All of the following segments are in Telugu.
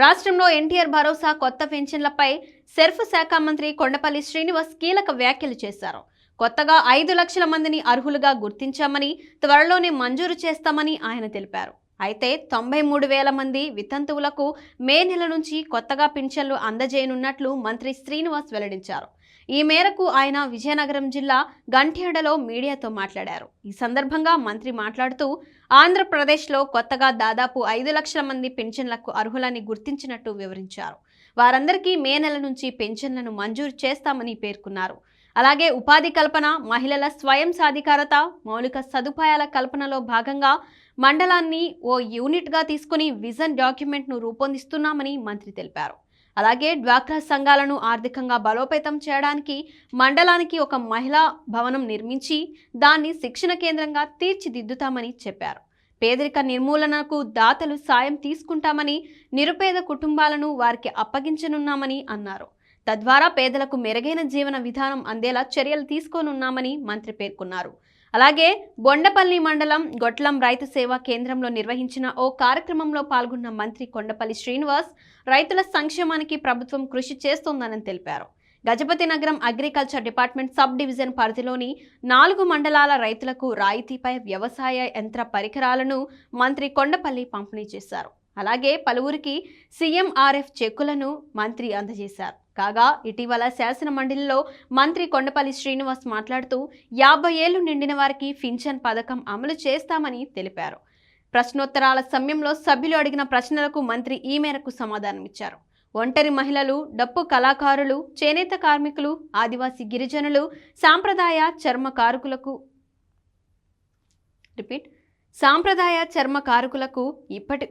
రాష్ట్రంలో ఎన్టీఆర్ భరోసా కొత్త పెన్షన్లపై సెర్ఫ్ శాఖ మంత్రి కొండపల్లి శ్రీనివాస్ కీలక వ్యాఖ్యలు చేశారు. కొత్తగా ఐదు లక్షల మందిని అర్హులుగా గుర్తించామని త్వరలోనే మంజూరు చేస్తామని ఆయన తెలిపారు. అయితే తొంభై మూడు వేల మంది వితంతువులకు మే నెల నుంచి కొత్తగా పింఛన్లు అందజేయనున్నట్లు మంత్రి శ్రీనివాస్ వెల్లడించారు. ఈ మేరకు ఆయన విజయనగరం జిల్లా గంట్యాడలో మీడియాతో మాట్లాడారు. ఈ సందర్భంగా మంత్రి మాట్లాడుతూ ఆంధ్రప్రదేశ్లో కొత్తగా దాదాపు ఐదు లక్షల మంది పెన్షన్లకు అర్హులని గుర్తించినట్టు వివరించారు. వారందరికీ మే నెల నుంచి పెన్షన్లను మంజూరు చేస్తామని పేర్కొన్నారు. అలాగే ఉపాధి కల్పన మహిళల స్వయం సాధికారత మౌలిక సదుపాయాల కల్పనలో భాగంగా మండలాన్ని ఓ యూనిట్గా తీసుకుని విజన్ డాక్యుమెంట్ను రూపొందిస్తున్నామని మంత్రి తెలిపారు. అలాగే డ్వాక్రా సంఘాలను ఆర్థికంగా బలోపేతం చేయడానికి మండలానికి ఒక మహిళా భవనం నిర్మించి దాన్ని శిక్షణ కేంద్రంగా తీర్చిదిద్దుతామని చెప్పారు. పేదరిక నిర్మూలనకు దాతలు సాయం తీసుకుంటామని నిరుపేద కుటుంబాలను వారికి అప్పగించనున్నామని అన్నారు. తద్వారా పేదలకు మెరుగైన జీవన విధానం అందేలా చర్యలు తీసుకోనున్నామని మంత్రి పేర్కొన్నారు. అలాగే బొండపల్లి మండలం గొట్లం రైతు సేవా కేంద్రంలో నిర్వహించిన ఓ కార్యక్రమంలో పాల్గొన్న మంత్రి కొండపల్లి శ్రీనివాస్ రైతుల సంక్షేమానికి ప్రభుత్వం కృషి చేస్తోందని తెలిపారు. గజపతి నగరం అగ్రికల్చర్ డిపార్ట్మెంట్ సబ్ డివిజన్ పరిధిలోని నాలుగు మండలాల రైతులకు రాయితీపై వ్యవసాయ యంత్ర పరికరాలను మంత్రి కొండపల్లి పంపిణీ చేశారు. అలాగే పలువురికి సీఎంఆర్ఎఫ్ చెక్కులను మంత్రి అందజేశారు. కాగా ఇటీవల శాసన మండలిలో మంత్రి కొండపల్లి శ్రీనివాస్ మాట్లాడుతూ యాభై ఏళ్ళు నిండిన వారికి పింఛన్ పథకం అమలు చేస్తామని తెలిపారు. ప్రశ్నోత్తరాల సమయంలో సభ్యులు అడిగిన ప్రశ్నలకు మంత్రి ఈ మేరకు సమాధానమిచ్చారు ఒంటరి మహిళలు డప్పు కళాకారులు చేనేత కార్మికులు ఆదివాసీ గిరిజనులు సాంప్రదాయ చర్మ కారుకులకు రిపీట్ సాంప్రదాయ చర్మ కారుకులకు ఇప్పటి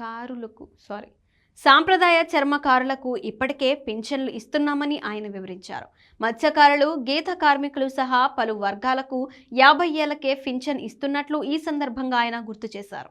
కారులకు సారీ సాంప్రదాయ చర్మకారులకు ఇప్పటికే పింఛన్లు ఇస్తున్నామని ఆయన వివరించారు. మత్స్యకారులు గీత కార్మికులు సహా పలు వర్గాలకు యాభై ఏళ్ళకే పింఛన్ ఇస్తున్నట్లు ఈ సందర్భంగా ఆయన గుర్తు చేశారు.